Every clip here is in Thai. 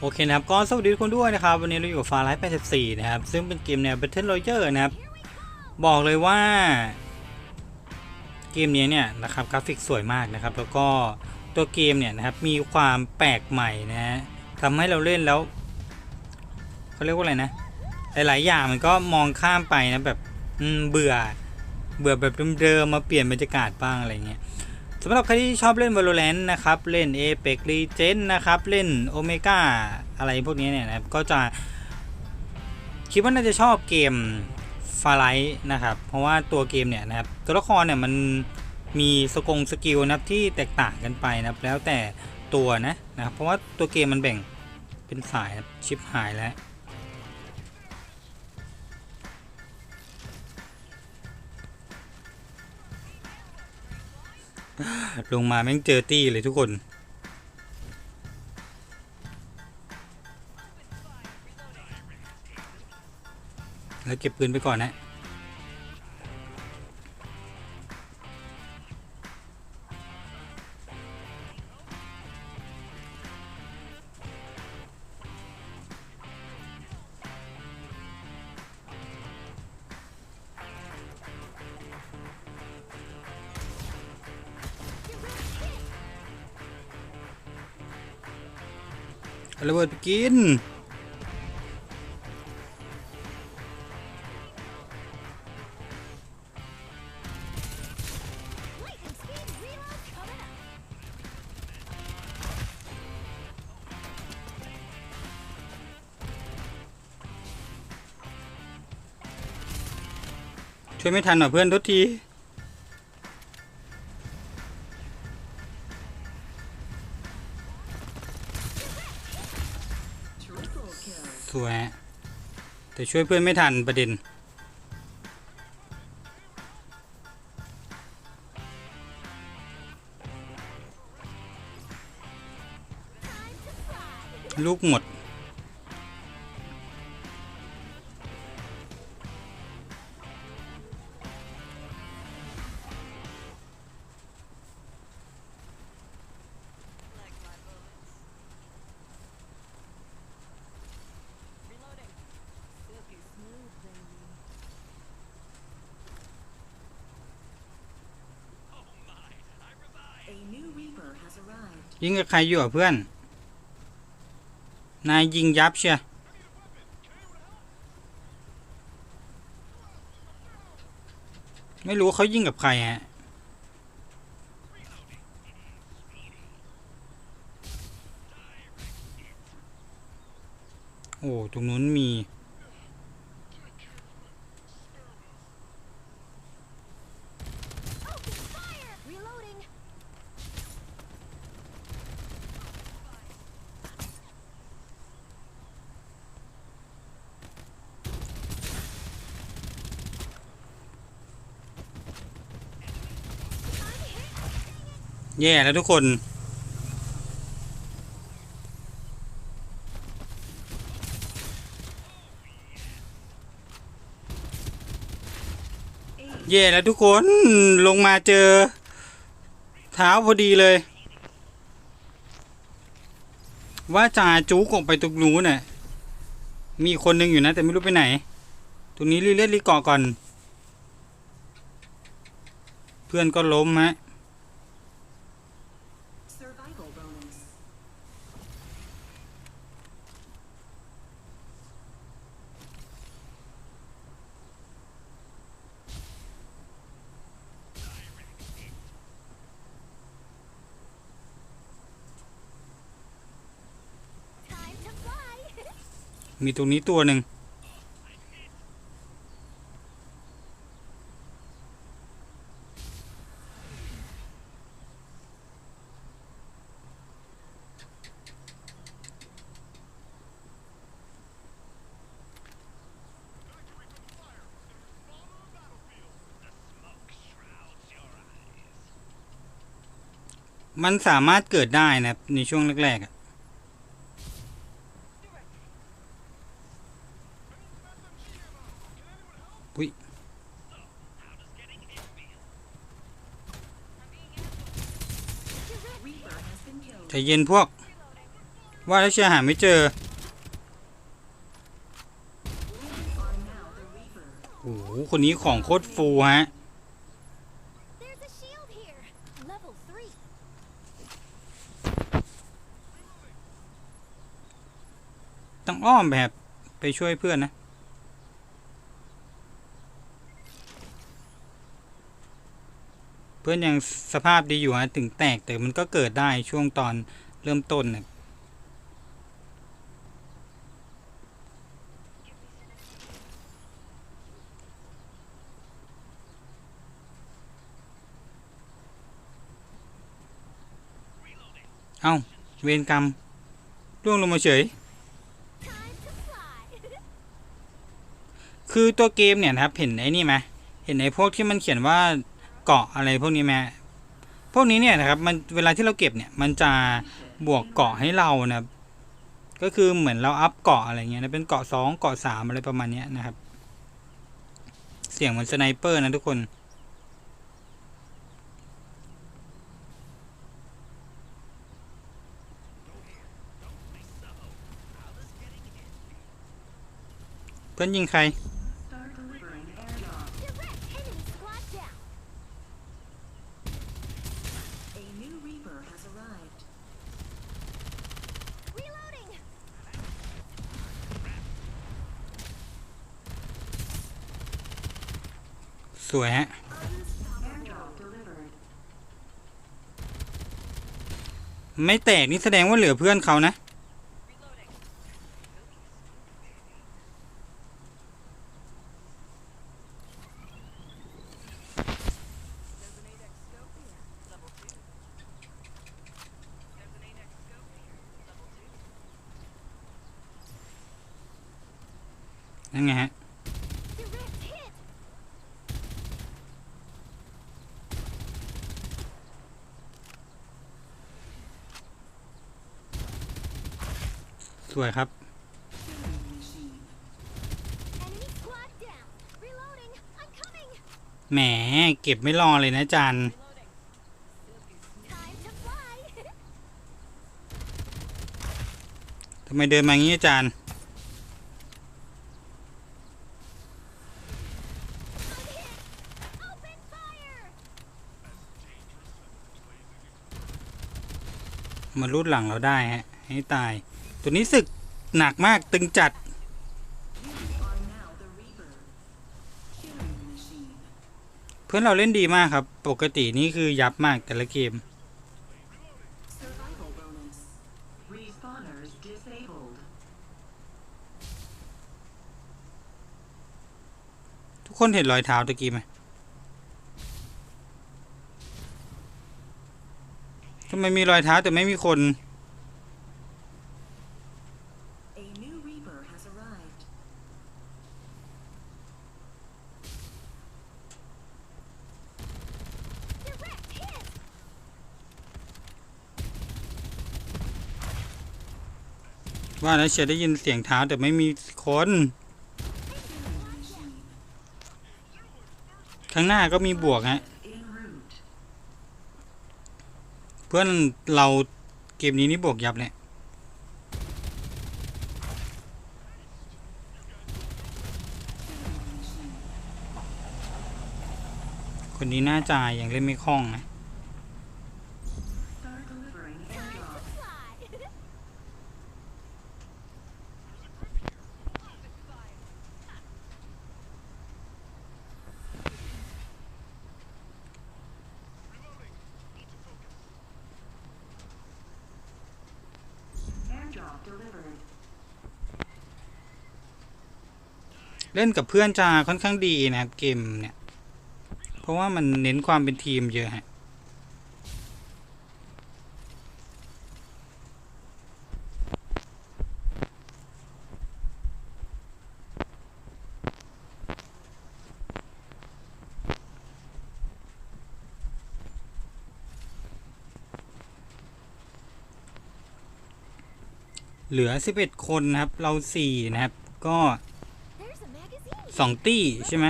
โอเคนะครับก็สวัสดีทุกคนด้วยนะครับ วันนี้เราอยู่กับฟาไลท์84 นะครับ ซึ่งเป็นเกมแนว Battle Royale นะครับ บอกเลยว่า เกมนี้เนี่ยนะครับกราฟิกสวยมากนะครับ แล้วก็ตัวเกมเนี่ยนะครับมีความแปลกใหม่นะฮะทำให้เราเล่นแล้วเขาเรียกว่าอะไรนะ หลาย ๆ อย่างมันก็มองข้ามไปนะแบบเบื่อเบื่อแบบเดิมๆมาเปลี่ยนบรรยากาศบ้างอะไรเงี้ย สำหรับใครที่ชอบเล่น Valorant นะครับ เล่น Apex Legends นะครับ เล่น Omega อะไรพวกนี้เนี่ยนะครับ ก็จะคิดว่าน่าจะชอบเกม f a r l i g h t นะครับ เพราะว่าตัวเกมเนี่ยนะครับ ตัวละครเนี่ยมันมีสกงสกิลนะครับที่แตกต่างกันไปนะครับ แล้วแต่ตัวนะนะครับ เพราะว่าตัวเกมมันแบ่งเป็นสายนะชิปหายแล้ว ลงมาแม่งเจอตี้เลยทุกคน แล้วเก็บปืนไปก่อนนะ ระเบิดไปกิน ช่วยไม่ทันหรอเพื่อนทุกที แต่ช่วยเพื่อนไม่ทันประเด็น ลูกหมด ยิงกับใครอยู่อะเพื่อน นายยิงยับเชียไม่รู้เขายิงกับใครฮะโอ้ ตรงนู้นมี แย่แล้วทุกคนแย่แล้วทุกคนลงมาเจอ เท้าพอดีเลย ว่าจ่าจุกออกไปตรงนู้นน่ะมีคนหนึ่งอยู่นะ แต่ไม่รู้ไปไหน ตรงนี้รีเลือดรีเกาะก่อน เพื่อนก็ล้มฮะ มีตรงนี้ตัวหนึ่งมันสามารถเกิดได้นะในช่วงแรกๆอะ อุ้ย Reaper has been killed. ใจเย็นพวก ว่าแล้วเชียหาไม่เจอโอ้โหคนนี้ของโคตรฟูฮะต้องอ้อมแบบไปช่วยเพื่อนนะ เพื่อนยังสภาพดีอยู่ฮะถึงแตกแต่มันก็เกิดได้ช่วงตอนเริ่มต้นน่ะเอ้า เวรกรรมร่วงลงมาเฉย คือตัวเกมเนี่ยนะครับ เห็นไอ้นี่ไหมเห็นไอ้พวกที่มันเขียนว่า เกาะอะไรพวกนี้ไหมพวกนี้เนี่ยนะครับมันเวลาที่เราเก็บเนี่ยมันจะบวกเกาะให้เรานะครับก็คือเหมือนเราอัพเกาะอะไรเงี้ยนะเป็นเกาะสองเกาะสามอะไรประมาณเนี้ยนะครับ เสียงเหมือนสไนเปอร์นะทุกคนเพื่อนยิงใคร วยฮะ ไม่แตกนี่แสดงว่าเหลือเพื่อนเขานะ นั่นไงฮะ สวยครับ แหม เก็บไม่รอเลยนะจันทำไมเดินมางี้จานมารูดหลังเราได้ฮะ ให้ตาย ตัวนี้ศึกหนักมากตึงจัด เพื่อนเราเล่นดีมากครับ ปกตินี่คือยับมากแต่ละเกม ทุกคนเห็นรอยเท้าตะกี้ไหมทำไมมีรอยเท้าแต่ไม่มีคน ว่าแล้วเชียร์ได้ยินเสียงเท้าแต่ไม่มีคน ข้างหน้าก็มีบวกฮะ เพื่อนเราเกมนี้นี่บวกยับเลยคนนี้น่าจะยังเล่นไม่คล่องนะ เล่นกับเพื่อนจะค่อนข้างดีนะครับเกมเนี่ย เพราะว่ามันเน้นความเป็นทีมเยอะฮะ เหลือ 11 คนนะครับ เรา 4 นะครับ ก็ 2 ตี้ ใช่ไหม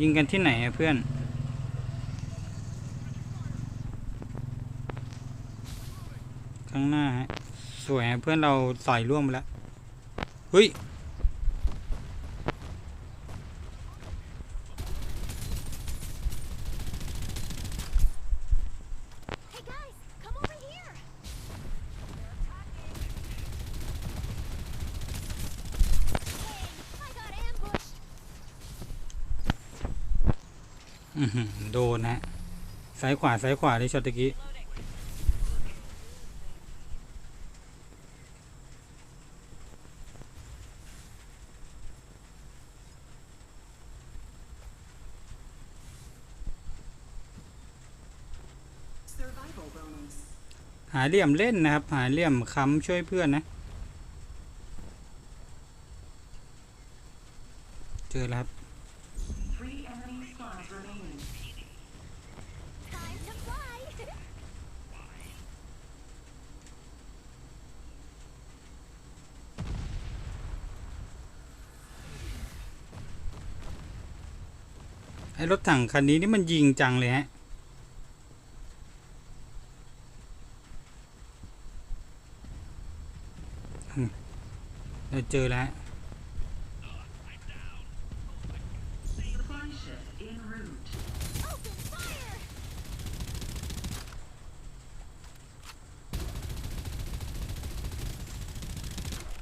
ยิงกันที่ไหนเพื่อน ข้างหน้าฮะสวยเพื่อนเราใส่ร่วมไปแล้วเฮ้ย โดนฮะซ้ายขวาซ้ายขวาที่ช็อตตะกี้หาเหลี่ยมเล่นนะครับ หาเหลี่ยมค้ำช่วยเพื่อนนะ เจอแล้วครับ ไอ้รถถังคันนี้นี่มันยิงจังเลยฮะ เราเจอแล้ว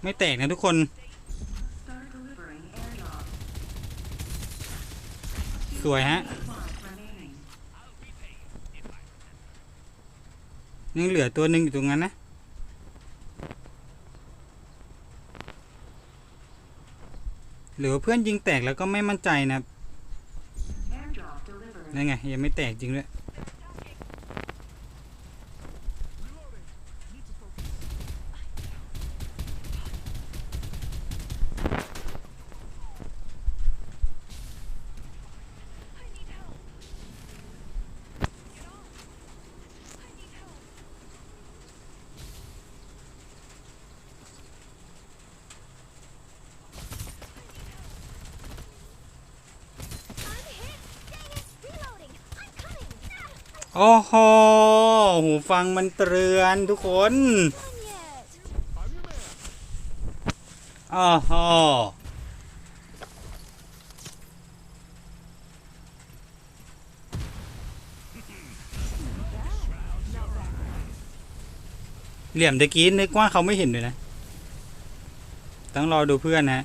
ไม่แตกนะทุกคน สวยฮะ ยังเหลือตัวหนึ่งอยู่ตรงนั้นนะ หรือเพื่อนยิงแตกแล้วก็ไม่มั่นใจนะนั่นไง ยังไม่แตกจริงด้วย โอ้โหหูฟังมันเตือนทุกคนโอ้โหเหลี่ยมตะกี้นึกว่าเขาไม่เห็นเลยนะ ต้องรอดูเพื่อนนะ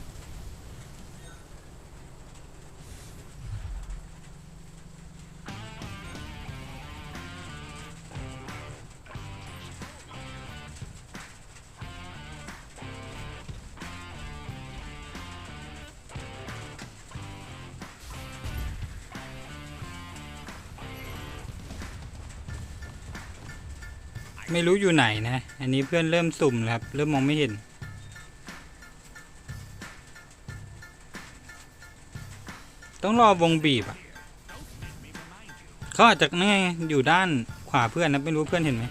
ไม่รู้อยู่ไหนนะ อันนี้เพื่อนเริ่มสุ่มครับ เริ่มมองไม่เห็น ต้องรอวงบีบอะเขาอาจจะนั่งอยู่ด้านขวาเพื่อนนะไม่รู้เพื่อนเห็นไหม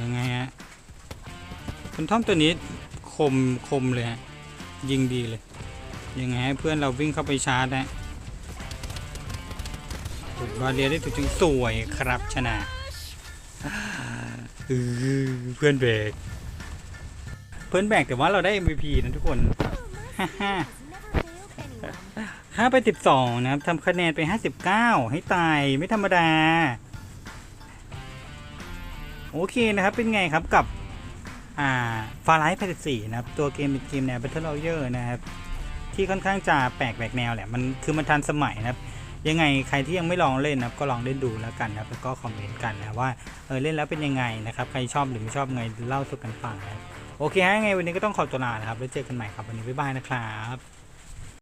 ยังไงฮะคุณท่อมตัวนี้คมคมเลยฮะยิงดีเลยยังไงให้เพื่อนเราวิ่งเข้าไปชาร์จนะ บาเรียได้ถูกจริงสวยครับชนะเพื่อนแบก เพื่อนแบกแต่ว่าเราได้ MVP นะทุกคน Oh, mercy has never failed anyone. 5ไป12นะครับทำคะแนนไป59ให้ตายไม่ธรรมดา โอเคนะครับเป็นไงครับกับ อ่าฟาไลท์84นะครับ ตัวเกมเป็นเกมแนว Battle Royale นะครับ ที่ค่อนข้างจะแปลกแหวกแนวแหละ มันคือมันทันสมัยนะครับ ยังไงใครที่ยังไม่ลองเล่นนะครับก็ลองเล่นดูแล้วกันนะครับแล้วก็คอมเมนต์กันนะว่าเออเล่นแล้วเป็นยังไงนะครับใครชอบหรือไม่ชอบไงเล่าสู่กันฟังนะครับโอเคฮะยังไงวันนี้ก็ต้องขอตัวลานะครับแล้วเจอกันใหม่ครับวันนี้บ๊ายบายนะครับ